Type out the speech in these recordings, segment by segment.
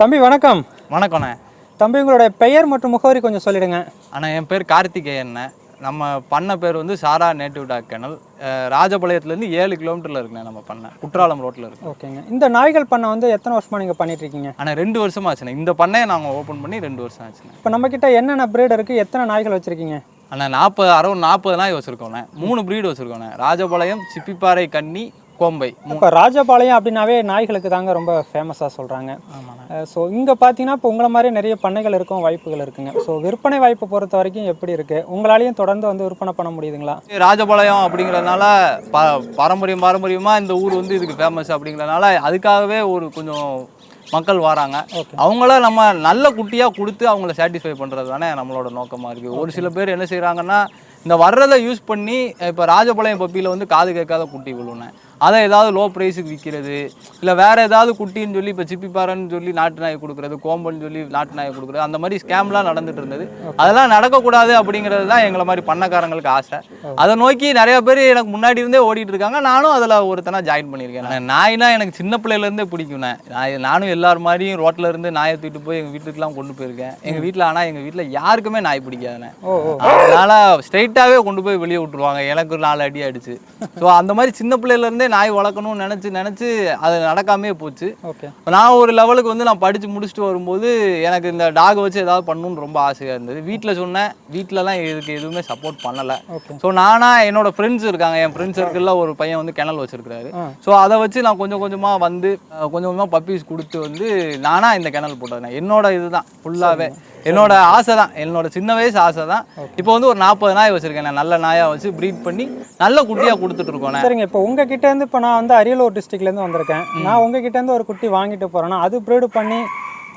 தம்பி வணக்கம். வணக்கண்ணே தம்பி உங்களுடைய பெயர் மற்றும் முகவரி கொஞ்சம் சொல்லிடுங்க. அண்ணா என் பேர் கார்த்திகேயண்ணே நம்ம பண்ண பேர் வந்து சாரா நேட்டிவ் டாக் கெனல் ராஜபாளையத்துலேருந்து ஏழு கிலோமீட்டரில் இருக்குண்ணே நம்ம பண்ண. குற்றாலம் ரோட்டில் இருக்கு. ஓகேங்க. இந்த நாய்கள் பண்ணை வந்து எத்தனை வருஷமா நீங்கள் பண்ணிட்டு இருக்கீங்க ஆனால் ரெண்டு வருஷமா ஆச்சுண்ணே. இந்த பண்ணையை நாங்கள் ஓப்பன் பண்ணி ரெண்டு வருஷம் ஆச்சுண்ணே. இப்போ நம்மக்கிட்ட என்னென்ன பிரீட் இருக்குது எத்தனை நாய்கள் வச்சுருக்கீங்க? அண்ணா நாற்பது அறுபது நாற்பது நாய் வச்சுருக்கோண்ணே மூணு ப்ரீடு வச்சுருக்கோண்ணே ராஜபாளையம் சிப்பிப்பாறை கன்னி கோம்பை. இப்போ ராஜபாளையம் அப்படின்னாவே நாய்களுக்கு தாங்க ரொம்ப ஃபேமஸாக சொல்கிறாங்க ஸோ இங்கே பார்த்தீங்கன்னா இப்போ உங்களை மாதிரி நிறைய பண்ணைகள் இருக்கும் வாய்ப்புகள் இருக்குங்க. ஸோ விற்பனை வாய்ப்பு பொறுத்த வரைக்கும் எப்படி இருக்குது உங்களாலையும் தொடர்ந்து வந்து விற்பனை பண்ண முடியுதுங்களா? ராஜபாளையம் அப்படிங்கிறதுனால ப பாரம்பரியம் பாரம்பரியமாக இந்த ஊர் வந்து இதுக்கு ஃபேமஸ் அப்படிங்கிறதுனால அதுக்காகவே ஒரு கொஞ்சம் மக்கள் வராங்க. ஓகே. அவங்கள நம்ம நல்ல குட்டியாக கொடுத்து அவங்கள சாட்டிஸ்ஃபை பண்ணுறது தானே நம்மளோட நோக்கமாக இருக்குது ஒரு சில பேர் என்ன செய்கிறாங்கன்னா இந்த வர்றதை யூஸ் பண்ணி இப்போ ராஜபாளையம் பப்பியில் வந்து காது கேட்காத குட்டி விழுனேன் அதை ஏதாவது லோ ப்ரைஸுக்கு விற்கிறது இல்லை வேற ஏதாவது குட்டின்னு சொல்லி இப்போ சிப்பிப்பாறைன்னு சொல்லி நாட்டு நாய் கொடுக்குறது கோம்பன்னு சொல்லி நாட்டு நாய் கொடுக்குறது அந்த மாதிரி ஸ்கேம்லாம் நடந்துட்டு இருந்தது. அதெல்லாம் நடக்கக்கூடாது அப்படிங்கிறது தான் எங்களை மாதிரி பண்ணக்காரங்களுக்கு ஆசை. அதை நோக்கி நிறைய பேர் எனக்கு முன்னாடி இருந்தே ஓடிட்டு இருக்காங்க. நானும் அதில் ஒருத்தனா ஜாயின் பண்ணியிருக்கேன். நான் நாய்னா எனக்கு சின்ன பிள்ளையிலேருந்தே பிடிக்கும்ண்ணே நான் நானும் எல்லார் மாதிரியும் ரோட்டில் இருந்து நாயை தூக்கிட்டு போய் எங்கள் வீட்டுக்குலாம் கொண்டு போயிருக்கேன். எங்கள் வீட்டில் ஆனால் எங்கள் வீட்டில் யாருக்குமே நாய் பிடிக்காதுண்ணே அதனால ஸ்ட்ரைட்டாகவே கொண்டு போய் வெளியே விட்டுருவாங்க. எனக்கு நாலு அடி அடிச்சு ஸோ அந்த மாதிரி சின்ன பிள்ளையில இருந்தே நாய் வளர்க்கணும்னு நினச்சி நினச்சி அது நடக்காமே போச்சு. ஓகே. நான் ஒரு லெவலுக்கு வந்து நான் படித்து முடிச்சுட்டு வரும்போது எனக்கு இந்த டாக் வச்சு ஏதாவது பண்ணணும்னு ரொம்ப ஆசையாக இருந்தது. வீட்டில் சொன்னேன் வீட்டிலலாம் இதுக்கு எதுவுமே சப்போர்ட் பண்ணலை. ஸோ நானா என்னோட ஃப்ரெண்ட்ஸ் இருக்காங்க என் ஃப்ரெண்ட்ஸ் சர்க்கிளில் ஒரு பையன் வந்து கிணல் வச்சிருக்காரு. ஸோ அதை வச்சு நான் கொஞ்சம் கொஞ்சமாக வந்து கொஞ்சம் கொஞ்சமாக பப்பீஸ் கொடுத்து வந்து நானா இந்த கிணல் போட்டேன் என்னோட இதுதான் ஃபுல்லாகவே என்னோட ஆசை தான் என்னோட சின்ன வயசு ஆசை தான் இப்போ வந்து ஒரு நாற்பது நாய் வச்சிருக்கேன். நான் நல்ல நாயாக வச்சு ப்ரீட் பண்ணி நல்ல குட்டியாக கொடுத்துட்டு இருக்கோண்ணே சரிங்க. இப்போ உங்ககிட்ட இருந்து இப்போ நான் வந்து அரியலூர் டிஸ்ட்ரிக்ட்லேருந்து வந்திருக்கேன். நான் உங்ககிட்ட இருந்து ஒரு குட்டி வாங்கிட்டு போகிறேன்னா அது ப்ரீடு பண்ணி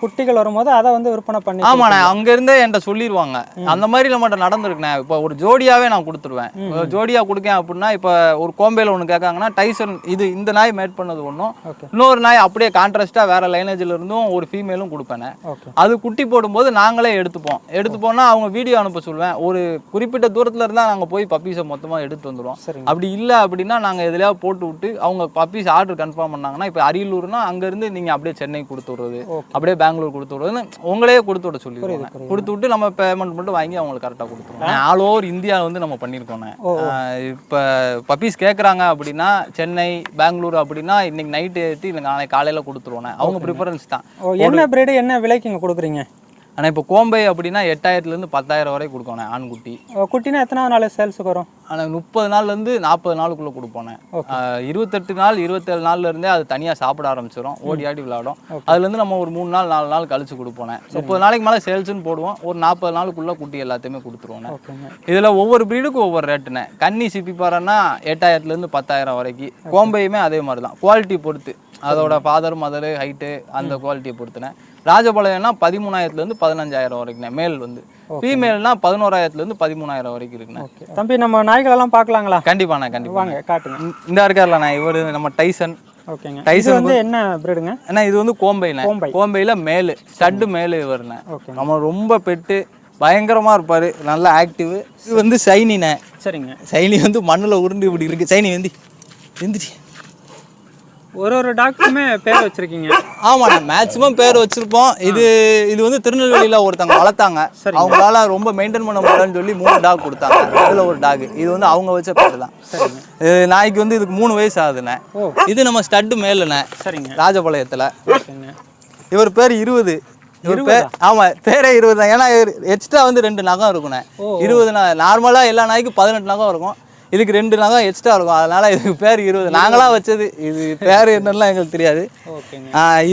குட்டிகள் வரும்போது அதை வந்து விற்பனை பண்ணி ஆமாண்ணே அங்க இருந்தே என்கிட்ட சொல்லிடுவாங்க அந்த மாதிரி நம்மகிட்ட நடந்திருக்குண்ணே. இப்போ ஒரு ஜோடியாவே நான் கொடுத்துருவேன். இப்போ ஜோடியா கொடுக்கேன் அப்படின்னா இப்போ ஒரு கோம்பையில் ஒன்று கேட்காங்கன்னா டைசன் இது இந்த நாய் மேட் பண்ணது ஒன்றும் இன்னொரு நாய் அப்படியே கான்ட்ராஸ்டா வேற லைனேஜ்ல இருந்தும் ஒரு ஃபீமேலும் கொடுப்பேனே. அது குட்டி போடும்போது நாங்களே எடுத்துப்போம். எடுத்துப்போம்னா அவங்க வீடியோ அனுப்ப சொல்லுவேன். ஒரு குறிப்பிட்ட தூரத்துல இருந்தா நாங்க போய் பப்பீஸை மொத்தமா எடுத்து வந்துருவோம். சரிங்க. அப்படி இல்ல அப்படின்னா நாங்க எதுலயாவது போட்டு விட்டு அவங்க பப்பீஸ் ஆர்டர் கன்ஃபார்ம் பண்ணாங்கன்னா இப்போ அரியலூர்னா அங்க இருந்து நீங்க அப்படியே சென்னை கொடுத்து விடுறது. ஓகே. அப்படியே பெங்களூர் கொடுத்து விடுறதுன்னு உங்களே கொடுத்து விட சொல்லிடுவாங்க. புரியுது. கொடுத்து விட்டு நம்ம பேமெண்ட் மட்டும் வாங்கி அவங்களுக்கு கரெக்டாக கொடுத்துருவோம். ஆல் ஓவர் இந்தியா வந்து நம்ம பண்ணியிருக்கோண்ணே இப்போ பப்பீஸ் கேட்குறாங்க அப்படின்னா சென்னை பெங்களூர் அப்படின்னா இன்னைக்கு நைட்டு ஏற்றி இல்லை நாளைக்கு காலையில் கொடுத்துருவோண்ணே அவங்க ப்ரிஃபரன்ஸ் தான். என்ன பிரீடு என்ன விலைக்கு இங்கே கொடுக்குறீங்க? ஆனால் இப்போ கோம்பை அப்படின்னா எட்டாயிரத்துலேருந்து பத்தாயிரம் வரை கொடுக்கோண்ணே ஆண்குட்டி. குட்டினா எத்தனாவது நாள் சேல்ஸுக்கு வரும்? ஆனால் முப்பது நாள்லேருந்து நாற்பது நாளுக்குள்ளே கொடுப்போண்ணே ஆஹ் இருபத்தெட்டு நாள் இருபத்தேழு நாள்ல இருந்தே அது தனியாக சாப்பிட ஆரம்பிச்சிடும் ஓடி ஆடி விளையாடும் அதுலேருந்து நம்ம ஒரு மூணு நாள் நாலு நாள் கழிச்சு கொடுப்போண்ணே முப்பது நாளைக்கு மேலே சேல்ஸ்னு போடுவோம். ஒரு நாற்பது நாளுக்குள்ளே குட்டி எல்லாத்தையுமே கொடுத்துருவோண்ணே இதில் ஒவ்வொரு ப்ரீடுக்கும் ஒவ்வொரு ரேட்டுண்ணே கன்னி சிப்பி பாறைன்னா எட்டாயிரத்துலேருந்து பத்தாயிரம் வரைக்கும். கோம்பையுமே அதே மாதிரி தான் குவாலிட்டி பொறுத்து. அதோட ஃபாதர் மதர் ஹைட்டு அந்த குவாலிட்டியை பொறுத்துனே. ராஜபாளையம்னா பதிமூணாயிரத்துலேருந்து பதினஞ்சாயிரம் வரைக்குண்ணே மேல் வந்து. ஃபீமேல்னா பதினோராயிரத்துலேருந்து பதிமூணாயிரம் வரைக்கும் இருக்குண்ணே தம்பி நம்ம நாய்களெல்லாம் பார்க்கலாங்களா? கண்டிப்பாண்ணே கண்டிப்பா வாங்க காட்டுங்க. இந்த இருக்கார்லண்ணே இவர் நம்ம டைசன். ஓகேங்க. டைசன் வந்து என்ன பிரீடுங்க ஏன்னா இது வந்து கோம்பைண்ணே. கோம்பை. கோம்பையில் மேலு ஸ்டட்டு மேலு இவருண்ணே. நம்ம ரொம்ப பெட்டு பயங்கரமா இருப்பாரு நல்லா ஆக்டிவ் இது வந்து சைனிண்ணே. சரிங்க. சைனி வந்து மண்ணுல உருண்டு இப்படி இருக்கு. சைனி வந்து. எந்திரி ஒரு ஒரு டாக்டருமே பேர் வச்சிருக்கீங்க. ஆமாண்ணே மேக்ஸிமம் பேர் வச்சிருப்போம். இது இது வந்து திருநெல்வேலியில ஒருத்தவங்க வளர்த்தாங்க. அவங்களால ரொம்ப மெயின்டைன் பண்ண முடியலன்னு சொல்லி மூணு டாக் கொடுத்தாங்க. அதுல ஒரு டாக் இது வந்து அவங்க வச்ச பேர் தான். சரிங்க. நாய்க்கு வந்து இதுக்கு மூணு வயசு ஆகுதுண்ணே. இது நம்ம ஸ்டட்டு மேலுண்ணே. சரிங்க. ராஜபாளையத்துல. இவர் பேர் இருபது. ஆமா பேரே இருபது தான் ஏன்னா எக்ஸ்ட்ரா வந்து ரெண்டு நகம் இருக்குண்ணே. இருபது நார்மலா எல்லா நாய்க்கும் பதினெட்டு நகம் இருக்கும். இதுக்கு ரெண்டு நகம் எக்ஸ்ட்ரா இருக்கும். அதனால இதுக்கு பேர் இருபது. நாங்களா வச்சது. இது பேர் என்னலாம் எங்களுக்கு தெரியாது.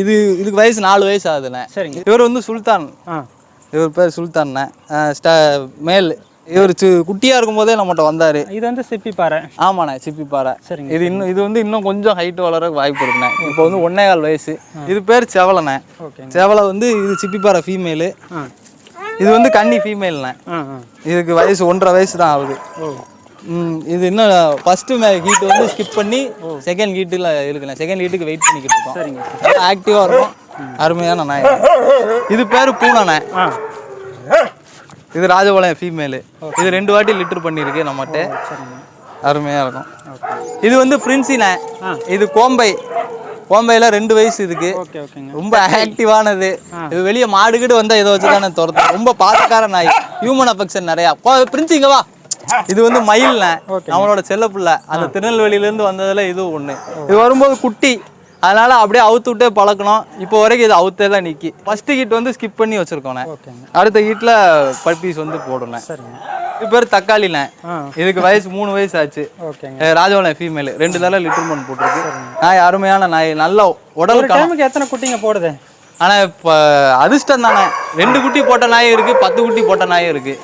இது இதுக்கு வயசு நாலு வயசு ஆகுதுண்ணே. சரிங்க. இவர் வந்து சுல்தான். இவர் பேர் சுல்தான்ண்ணே. ஸ்ட மேல். இவர் குட்டியா இருக்கும்போதே நம்மகிட்ட வந்தாரு. இது வந்து சிப்பி பாறை ஆமாண்ணே சிப்பிப்பாறை. சரிங்க இது இன்னும் இது வந்து இன்னும் கொஞ்சம் ஹைட் வளர வாய்ப்பு இருக்குண்ணே. இப்போ வந்து ஒன்னே கால் வயசு இது பேர் செவலண்ணே. செவலை வந்து இது சிப்பிப்பாறை ஃபீமேலு ஆ. இது வந்து கன்னி ஃபீமேல்ண்ணே இதுக்கு வயசு ஒன்றரை வயசு தான் ஆகுது. இது இன்னும் ஃபஸ்ட்டு மே ஹீட் வந்து ஸ்கிப் பண்ணி செகண்ட் ஹீட்டில் இருக்குண்ணே செகண்ட் ஹீட்டுக்கு வெயிட் பண்ணிக்கிட்டு இருக்கோம். சரிங்க ஆக்டிவாக இருக்கும். அருமையான நாய். இது பேர் ஆ. இது ராஜபாளையம் ஃபீமேலு இது ரெண்டு வாட்டி லிட்டர் பண்ணியிருக்கு நம்மகிட்ட. அருமையாக இருக்கும். இது வந்து பிரின்சிண்ணே ஆ. இது கோம்பை. கோம்பையில ரெண்டு வயசு இதுக்கு ரொம்ப ஆக்டிவானது இது வெளியே மாடு கீடு வந்தா இதை வச்சு தானே துரத்தும். ரொம்ப பாசக்கார நாய். ஹியூமன் அஃபெக்ஷன் நிறையா. பிரின்ஸ் இங்க வா. இது வந்து மயில்ண்ண நம்மளோட செல்ல பிள்ளை. அந்த திருநெல்வேலியில இருந்து வந்ததுல இது ஒண்ணு. இது வரும்போது குட்டி. அதனால அப்படியே அவுத்து விட்டே பழக்கணும். இப்போ வரைக்கும் இது அவுத்தே தான் நிக்கி. ஃபர்ஸ்ட் ஹீட் வந்து ஸ்கிப் பண்ணி வச்சிருக்கோண்ணே அடுத்த ஹீட்ல பப்பீஸ் வந்து போடணும். இது பேர் தக்காளிண்ணே இதுக்கு வயசு மூணு வயசு ஆச்சு. ராஜவளம் ஃபீமேல் ரெண்டு தடவை லிட்டர்மெண்ட் போட்டிருக்கு. நாய் அருமையான நாய். நல்ல உடல் ஒரு டைமுக்கு எத்தனை குட்டிங்க போடுது? ஆனா இப்ப அதிர்ஷ்டம் தானே. ரெண்டு குட்டி போட்ட நாயும் இருக்கு பத்து குட்டி போட்ட நாயும் இருக்கு.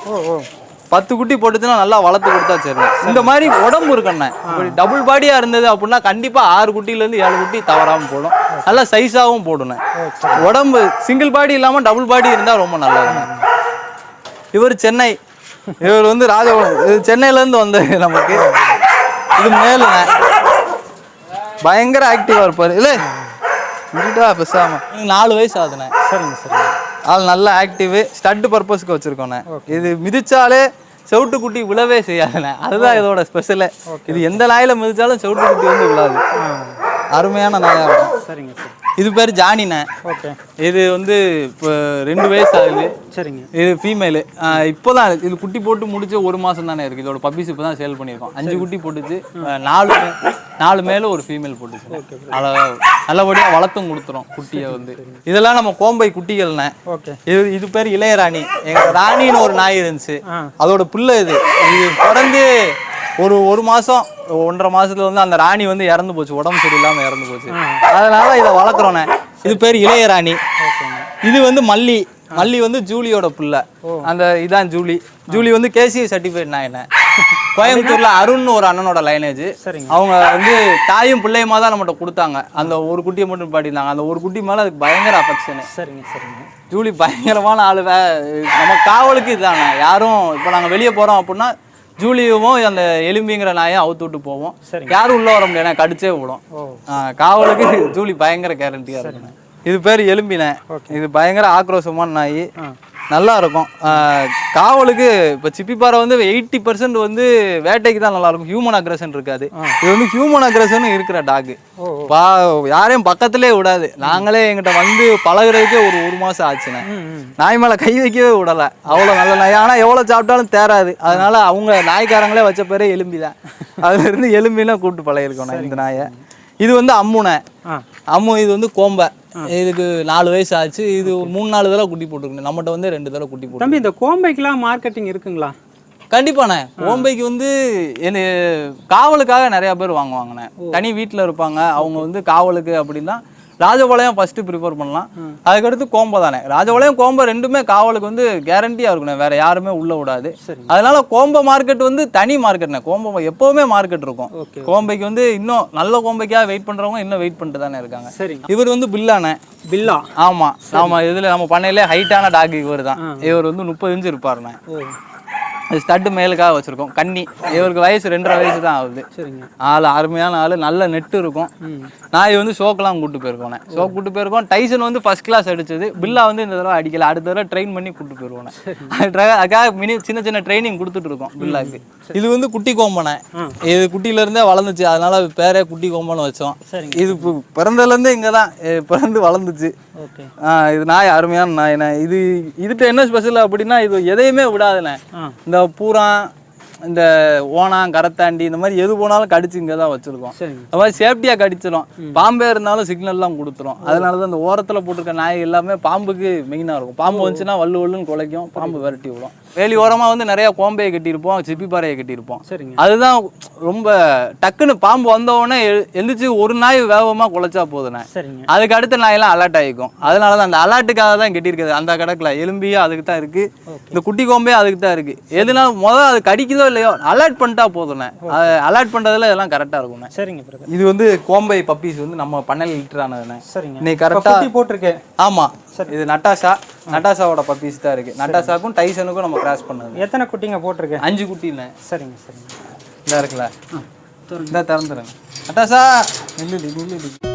பத்து குட்டி போட்டுச்சுன்னா நல்லா வளர்த்து கொடுத்தா சரி இந்த மாதிரி உடம்பு இருக்கண்ணே இப்படி டபுள் பாடியா இருந்தது அப்படின்னா கண்டிப்பா ஆறு குட்டில இருந்து ஏழு குட்டி தவறாம போடும். நல்லா சைஸாவும் போடணும் உடம்பு சிங்கிள் பாடி இல்லாம டபுள் பாடி இருந்தா ரொம்ப நல்லதுண்ணே. இவர் சென்னை. இவர் வந்து ராஜபவன். இது சென்னையில இருந்து வந்தது நமக்கு. இது மேலுண்ணே. பயங்கர ஆக்டிவா இருப்பாரு. இல்ல இருடா பேசாம. நாலு வயசு ஆகுதுண்ணே. சரிங்க சரிங்க. ஆள் நல்ல ஆக்டிவ் ஸ்டட் பர்பஸ்க்கு வச்சிருக்கோண்ணே இது மிதிச்சாலே செவுட்டு குட்டி விழவே செய்யாதுண்ணே அதுதான் இதோட ஸ்பெஷலே இது எந்த நாயில மிதிச்சாலும் செவுட்டு குட்டி வந்து விழாது. அருமையான நாயா. இருக்கும் சரிங்க சரி. இது பேர் ஜானிண்ணே. ஓகே. இது வந்து இப்போ ரெண்டு வயசு ஆகுது. சரிங்க. இது ஃபீமேலு இப்போதான் இது குட்டி போட்டு முடிச்சு ஒரு மாசம் தானே இருக்கு. இதோட பப்பீஸ் இப்போ தான் சேல் பண்ணியிருக்கோம். அஞ்சு குட்டி போட்டுச்சு. நாலு நாலு மேல ஒரு ஃபீமேல் போட்டுச்சு. அதை நல்லபடியாக வளர்த்தும் கொடுத்துரும் குட்டியை வந்து. இதெல்லாம் நம்ம கோம்பை குட்டிகள்ண்ணே. ஓகே. இது இது பேர் இளையராணி. எங்க ராணின்னு ஒரு நாய் இருந்துச்சு. அதோட பிள்ளை இது. இது பிறந்து ஒரு ஒரு மாசம் ஒன்றரை மாசத்துல வந்து அந்த ராணி வந்து இறந்து போச்சு. உடம்பு சரியில்லாம இறந்து போச்சு. அதனால இதை வளர்க்குறோண்ணே. இது பேர் இளையராணி இது வந்து மல்லி. மல்லி வந்து ஜூலியோட பிள்ளை. அந்த இதான் ஜூலி. ஜூலி வந்து கேசிஐ சர்டிஃபைட் நாயின கோயம்புத்தூர்ல அருண்னு ஒரு அண்ணனோட லைனேஜ் அவங்க வந்து தாயும் பிள்ளையுமா தான் நம்மகிட்ட கொடுத்தாங்க. அந்த ஒரு குட்டியை மட்டும் பாட்டியிருந்தாங்க அந்த ஒரு குட்டி மேல அதுக்கு பயங்கர அஃபெக்ஷனு சரிங்க சரிங்க. ஜூலி பயங்கரமான ஆளு. நம்ம காவலுக்கு இதாங்க யாரும் இப்போ நாங்கள் வெளியே போகிறோம் அப்படின்னா ஜூலியும் அந்த எலும்பிங்கிற நாயை அவுத்து விட்டு போவோம். யாரும் உள்ள வர முடியாது கடிச்சே விடும். காவலுக்கு ஜூலி பயங்கர கேரண்டியாக இருக்குண்ணே இது பேர் எலும்பினே. இது பயங்கர ஆக்ரோஷமான நாய். நல்லா இருக்கும் காவலுக்கு இப்போ சிப்பிப்பாறை வந்து எயிட்டி பர்சன்ட் வந்து வேட்டைக்கு தான் நல்லா இருக்கும் ஹியூமன் அக்ரஷன் இருக்காது இது வந்து ஹியூமன் அக்ரஷன் இருக்கிற டாக் ஓ ஓ. பா யாரையும் பக்கத்திலே விடாது. நாங்களே எங்கிட்ட வந்து பழகுறதுக்கே ஒரு ஒரு மாசம் ஆச்சுண்ணே. நாய் மேல கை வைக்கவே விடல. அவ்வளோ நல்ல நாய். ஆனா எவ்வளவு சாப்பிட்டாலும் தேராது. அதனால அவங்க நாய்க்காரங்களே வச்ச பேரே எலும்பி தான் அதுல இருந்து எலும்பினா கூப்பிட்டு பழகிருக்கோம் நான் இந்த நாயை. இது வந்து அம்முனை அம்மு இது வந்து கோம்பை. இதுக்கு நாலு வயசு ஆச்சு. இது ஒரு மூணு நாலு தடவை குட்டி போட்டுருக்கு நம்மகிட்ட வந்து ரெண்டு தடவை குட்டி போட்டு தம்பி இந்த கோம்பைக்கெல்லாம் மார்க்கெட்டிங் இருக்குங்களா? கண்டிப்பாண்ணே கோம்பைக்கு வந்து என்ன காவலுக்காக நிறைய பேர் வாங்குவாங்கண்ணே. தனி வீட்டில் இருப்பாங்க. அவங்க வந்து காவலுக்கு அப்படின்னா ராஜபாளையம் ஃபர்ஸ்ட் ப்ரிஃபர் பண்ணலாம். அதுக்கடுத்து கோம்பை தானே. ராஜபாளையம் கோம்பை ரெண்டுமே காவலுக்கு வந்து கேரண்டியாக இருக்கணும். வேற யாருமே உள்ள விடாது. அதனால கோம்பை மார்க்கெட் வந்து தனி மார்க்கெட்ண்ணே கோம்பை எப்பவுமே மார்க்கெட் இருக்கும். கோம்பைக்கு வந்து இன்னும் நல்ல கோம்பைக்காக வெயிட் பண்றவங்க இன்னும் வெயிட் பண்ணிட்டு தானே இருக்காங்க. இவர் வந்து பில்லானே பில்லா? ஆமா. நாம இதுல நம்ம பண்ணையிலே ஹைட்டான டாக் இவர் தான் இவர் வந்து முப்பது இன்ச்சு இருப்பாருண்ணே. அது ஸ்டட்டு மேலுக்காக வச்சிருக்கோம். கன்னி இவருக்கு வயசு ரெண்டரை வயசு தான் ஆகுது. சரிங்க. ஆள் அருமையான ஆள் நல்ல நெட்டு இருக்கும். ம். நாய் வந்து ஷோக்கெல்லாம் கூட்டு போயிருக்கோனே ஷோ கூட்டு போயிருக்கோம். டைசன் வந்து ஃபர்ஸ்ட் கிளாஸ் அடிச்சது. பில்லா வந்து இந்த தடவை அடிக்கல. அடுத்த தடவை ட்ரெயின் பண்ணி கூட்டு போயிருவோனே அதுக்காக மினி சின்ன சின்ன ட்ரைனிங் கொடுத்துட்டு இருக்கோம் பில்லாக்கு. இது வந்து குட்டி கோம்பனை. இது குட்டில இருந்தே வளர்ந்துச்சு. அதனால அது பேரே குட்டி கோம்பனை வச்சோம். இது இப்போ பிறந்ததுல இருந்தே இங்க தான் பிறந்து வளர்ந்துச்சு. இது நாய் அருமையான நாய்ண்ணே இது இதுகிட்ட என்ன ஸ்பெஷல் அப்படின்னா இது எதையுமே விடாதுண்ணே. இந்த பூரா இந்த ஓணாம் கரத்தாண்டி இந்த மாதிரி எது போனாலும் கடிச்சு இங்கே தான் வச்சிருக்கோம். அது மாதிரி சேஃப்டியாக கடிச்சிடும் பாம்பே இருந்தாலும் சிக்னல்லாம் கொடுத்துரும். அதனால தான் இந்த ஓரத்தில் போட்டிருக்க நாய் எல்லாமே பாம்புக்கு மெயினாக இருக்கும். பாம்பு வந்துச்சுன்னா வல்லு வல்லுன்னு குலைக்கும் பாம்பு விரட்டி விடும். வேலி ஓரமாக வந்து நிறைய கோம்பையை கட்டியிருப்போம் சிப்பிப்பாறையை கட்டியிருப்போம். சரிங்க. அதுதான் ரொம்ப டக்குன்னு பாம்பு வந்த உடனே எ- எந்திரிச்சு ஒரு நாய் வேகமாக குலைச்சா போதுண்ணே சரிங்க. அதுக்கு அடுத்த நாயெல்லாம் அலர்ட் ஆகிக்கும். அதனால தான் அந்த அலர்ட்டுக்காக தான் கட்டியிருக்குது அந்த கடக்கில் எலும்பியும் அதுக்கு தான் இருக்கு. இந்த குட்டி கோம்பே அதுக்கு தான் இருக்கு. எதுனா முதல் அது கடிக்குதோ இல்லையோ அலர்ட் பண்ணிட்டா போதுண்ணே அலர்ட் பண்ணுறதுல இதெல்லாம் கரெக்டாக இருக்கும்ண்ணே சரிங்க இது வந்து கோம்பை பப்பீஸ் வந்து நம்ம பண்ணையில் லிட்டர் ஆனதுண்ணே சரிங்க இன்னைக்கு கரெக்டாக குட்டி போட்டிருக்கு ஆமா. இது நட்டாஷா நட்டாஷாவோட பப்பீஸ் தான் இருக்கு. நட்டாஷாக்கும் டைசனுக்கும் நம்ம கிராஸ் பண்ணது. எத்தனை குட்டிங்க போட்டிருக்கு? அஞ்சு குட்டிண்ணே. சரிங்க சரிங்க. இந்த இருக்குல்ல. இந்த திறந்துருங்க. நட்டாஷா நில்லுடி நில்லுடி.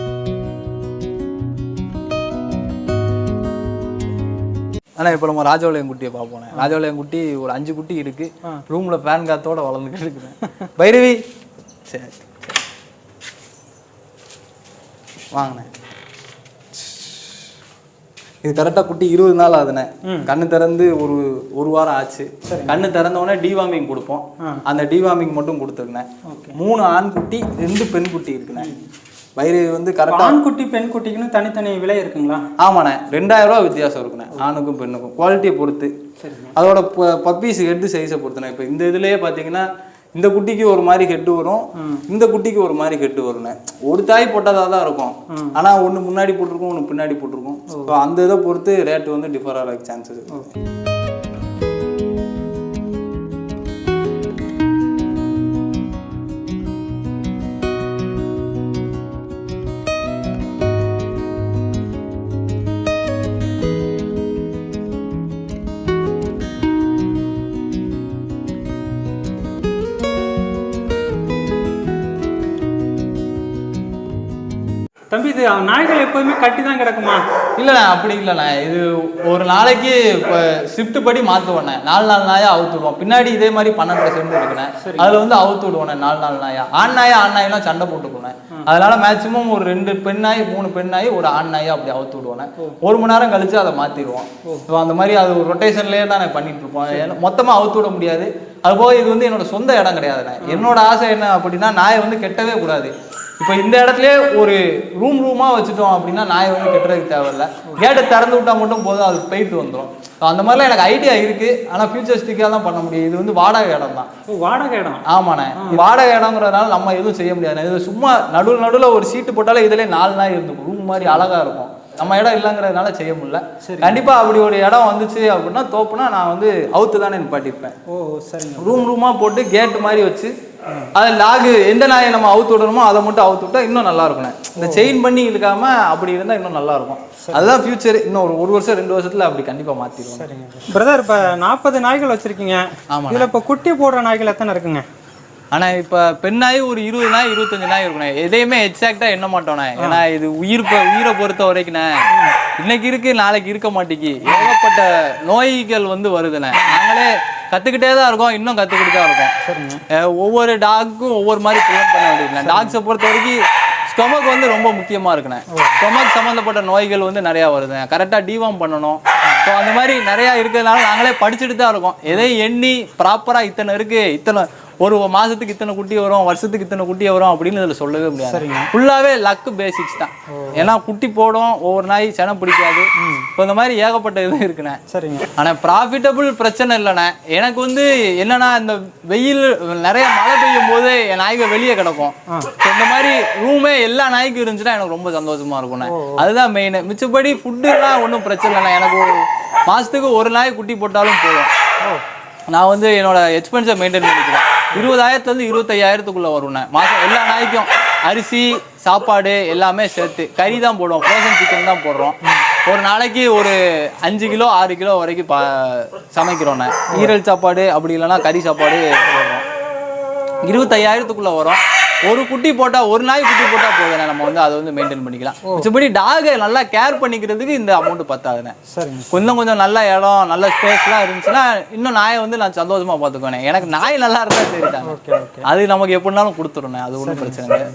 ஆனா இப்போ நம்ம ராஜபாளையம் குட்டியை பார்ப்போம் ராஜபாளையம் குட்டி ஒரு அஞ்சு குட்டி இருக்கு. ரூம்ல ஃபேன் காத்தோட வளர்ந்துக்கிட்டு இருக்குது. பைரவி! சரி. வாங்கினேன். இது கரெக்டாக குட்டி இருபது நாள் ஆகுதுண்ணே கண்ணு திறந்து ஒரு ஒரு வாரம் ஆச்சு. கண்ணு திறந்த உடனே டிவார்மிங் கொடுப்போம். அந்த டிவார்மிங் மட்டும் கொடுத்துருந்தேன் மூணு ஆண் குட்டி ரெண்டு பெண் குட்டி இருக்குண்ணே வயிறு வந்து கரெக்டாக ஆண் குட்டி பெண் குட்டிக்குன்னு தனித்தனி விலை இருக்குங்களா? ஆமாண்ணே. ரெண்டாயிரம் ரூபா வித்தியாசம் இருக்குண்ணே. ஆணுக்கும் பெண்ணுக்கும். குவாலிட்டியை பொறுத்து. அதோட பப்பீஸ் ஹெட்டு சைஸை பொறுத்துண்ணே. இப்போ இந்த இதுலயே பார்த்தீங்கன்னா இந்த குட்டிக்கு ஒரு மாதிரி ஹெட்டு வரும். இந்த குட்டிக்கு ஒரு மாதிரி ஹெட்டு வரும்ண்ணே ஒரு தாய் போட்டதாக தான் இருக்கும். ஆனால் ஒன்று முன்னாடி போட்டிருக்கும் ஒன்று பின்னாடி போட்டிருக்கும். ஸோ அந்த இதை பொறுத்து ரேட் வந்து டிஃபர் ஆக சான்சஸ் இருக்கு. இது நாய்கள் எப்போதுமே கட்டி தான் கிடக்குமா? இல்லைண்ணே அப்படி இல்லைண்ணே இது ஒரு நாளைக்கு இப்போ ஷிஃப்ட் படி மாற்றுவேண்ணே நாலு நாலு நாயா அவுத்து விடுவோம். பின்னாடி இதே மாதிரி பன்னெண்டு செண்டு இருக்குண்ணே. அதில் வந்து அவுத்து விடுவேண்ணே நாலு நாலு நாயா. ஆண் நாயா ஆண் நாயெல்லாம் சண்டை போட்டுக்குவேன் அதனால மேக்ஸிமம் ஒரு ரெண்டு பெண் நாய் மூணு பெண் நாய் ஒரு ஆண் நாயை அப்படி அவுத்து விடுவேண்ணே. ஒரு மணி நேரம் கழிச்சு அதை மாற்றிடுவோம் ஸோ அந்த மாதிரி அது ஒரு ரொட்டேஷன்லேயே தான் நான் பண்ணிட்டு இருப்போம். ஏன்னா மொத்தமாக அவுத்து விட முடியாது. அதுபோக இது வந்து என்னோட சொந்த இடம் கிடையாதுண்ணே. என்னோட ஆசை என்ன அப்படின்னா நாயை வந்து கெட்டவே கூடாது. இப்போ இந்த இடத்துலயே ஒரு ரூம் ரூமா வச்சுட்டோம் அப்படின்னா நாய் வந்து கெட்டுறதுக்கு தேவையில்ல. கேட்டை திறந்து விட்டா மட்டும் போதும் அது போயிட்டு வந்துடும் அந்த மாதிரிலாம் எனக்கு ஐடியா இருக்கு. ஆனால் ஃபியூச்சரிஸ்டிக்காக தான் பண்ண முடியும். இது வந்து வாடகை இடம் தான். வாடகை இடம். ஆமாண்ணே. வாடகை இடங்கிறதுனால நம்ம எதுவும் செய்ய முடியாது இது சும்மா நடுவில் நடுவில் ஒரு சீட்டு போட்டாலே இதுலயே நாலு நாய் இருந்துக்கும். ரூம் மாதிரி அழகா இருக்கும். நம்ம இடம் இல்லைங்கிறதுனால செய்ய முடியல. கண்டிப்பா அப்படி ஒரு இடம் வந்துச்சு அப்படின்னா தோப்புனா நான் வந்து அவுத்து தானே நிப்பாட்டிருப்பேன் ஓ சரிங்க. ரூம் ரூமா போட்டு கேட் மாதிரி வச்சு அது லாகு எந்த நாயை நம்ம அவுத்து விடணுமோ அதை மட்டும் அவுத்து விட்டா இன்னும் நல்லா இருக்கும்ண்ணே இந்த செயின் பண்ணி இழுக்காம அப்படி இருந்தா இன்னும் நல்லா இருக்கும். அதுதான் ஃபியூச்சர் இன்னும் ஒரு ஒரு வருஷம் ரெண்டு வருஷத்துல அப்படி கண்டிப்பா மாத்திடுவோம். சரிங்க. பிரதர் இப்போ நாற்பது நாய்கள் வச்சிருக்கீங்க. ஆமாண்ணே. இதில் இப்போ குட்டி போடுற நாய்கள் எத்தனை இருக்குங்க? ஆனா இப்ப பெண் நாய் ஒரு இருபது நாய் இருபத்தஞ்சு நாய் இருக்குண்ணே. எதையுமே எக்ஸாக்டா எண்ண மாட்டோண்ணே. ஏன்னா இது உயிர் உயிரை பொறுத்த வரைக்குண்ணே. இன்னைக்கு இருக்கு நாளைக்கு இருக்க மாட்டேங்கி. ஏகப்பட்ட நோய்கள் வந்து வருதுண்ணே. நாங்களே கத்துக்கிட்டே தான் இருக்கோம் இன்னும் கத்துக்கிட்டு தான் இருக்கோம். ஒவ்வொரு டாக்கும் ஒவ்வொரு மாதிரி ப்ரிவென்ட் பண்ண வேண்டியது டாக்ஸை பொறுத்த வரைக்கும் ஸ்டொமக் வந்து ரொம்ப முக்கியமா இருக்குண்ணே. ஸ்டொமக் சம்மந்தப்பட்ட நோய்கள் வந்து நிறையா வருது கரெக்டாக டிவார்ம் பண்ணணும். ஸோ அந்த மாதிரி நிறையா இருக்கிறதுனால நாங்களே படிச்சுட்டு தான் இருக்கோம். எதையும் எண்ணி ப்ராப்பராக இத்தனை இருக்கு இத்தனை ஒரு மாசத்துக்கு இத்தனை குட்டி வரும் வருஷத்துக்கு இத்தனை குட்டி வரும் அப்படின்னு இதில் சொல்லவே முடியாது. ஃபுல்லாகவே லக்கு பேசிக்ஸ் தான். ஏன்னா குட்டி போடும் ஒவ்வொரு நாய் செனம் பிடிக்காது. இப்போ இந்த மாதிரி ஏகப்பட்ட இது இருக்குண்ணே. சரிங்க. ஆனா ப்ராஃபிட்டபிள் பிரச்சனை இல்லைண்ணே. எனக்கு வந்து என்னன்னா இந்த வெயில் நிறைய மழை பெய்யும் போது என் நாய்கள் வெளியே கிடக்கும். இந்த மாதிரி ரூமே எல்லா நாய்க்கும் இருந்துச்சுன்னா எனக்கு ரொம்ப சந்தோஷமா இருக்கும்ண்ணே. அதுதான் மெயின் மிச்சப்படி ஃபுட்டுலாம் ஒன்றும் பிரச்சனை இல்லைண்ணே. எனக்கு ஒரு மாசத்துக்கு ஒரு நாய் குட்டி போட்டாலும் போதும். நான் வந்து என்னோட எக்ஸ்பென்ஸை மெயின்டைன் பண்ணிக்கிறேன். இருபதாயிரத்துலேருந்து இருபத்தையாயிரத்துக்குள்ளே வரும்ண்ணே மாதம் எல்லா நாய்க்கும் அரிசி சாப்பாடு எல்லாமே சேர்த்து. கறி தான் போடுவோம். ஃப்ரோசன் சிக்கன் தான் போடுறோம். ஒரு நாளைக்கு ஒரு அஞ்சு கிலோ ஆறு கிலோ வரைக்கும் பா சமைக்கிறோண்ணே ஈரல் சாப்பாடு அப்படி இல்லைன்னா கறி சாப்பாடு போடுறோம். வரும். ஒரு குட்டி போட்டா ஒரு நாய் குட்டி போட்டா போதுண்ணே நம்ம வந்து அதை வந்து மெயின்டைன் பண்ணிக்கலாம். மிச்சபடி டாகை நல்லா கேர் பண்ணிக்கிறதுக்கு இந்த அமௌண்ட் பத்தாதுண்ணே. சரிங்க கொஞ்சம் கொஞ்சம் நல்ல இடம் நல்ல ஸ்பேஸ்லாம் இருந்துச்சுன்னா இன்னும் நாயை வந்து நான் சந்தோஷமா பார்த்துக்குவேன் எனக்கு நாய் நல்லா இருந்தா சரிதாங்க ஓகே ஓகே. அது நமக்கு எப்படினாலும் கொடுத்துருண்ணே. அது ஒன்றும் பிரச்சனை இல்லை.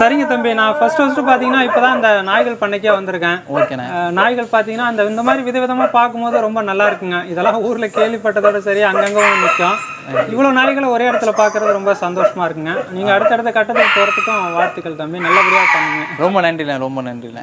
சரிங்க தம்பி. நான் ஃபர்ஸ்ட் ஃபர்ஸ்ட் பார்த்தீங்கன்னா இப்போ தான் இந்த நாய்கள் பண்ணைக்கே வந்திருக்கேன். ஓகேண்ணே. நாய்கள் பார்த்தீங்கன்னா அந்த இந்த மாதிரி விதவிதமா பார்க்கும்போது ரொம்ப நல்லா இருக்குங்க. இதெல்லாம் ஊர்ல கேள்விப்பட்டதோட சரி அங்கங்க நிற்கும் இவ்வளவு நாளைகளை ஒரே இடத்துல பார்க்கறது ரொம்ப சந்தோஷமா இருக்குங்க. நீங்க அடுத்தடுத்த கட்டத்துக்கு போறதுக்கும் வாழ்த்துக்கள் தம்பி. நல்லபடியா பண்ணுங்க. ரொம்ப நன்றிண்ணே ரொம்ப நன்றிண்ணே.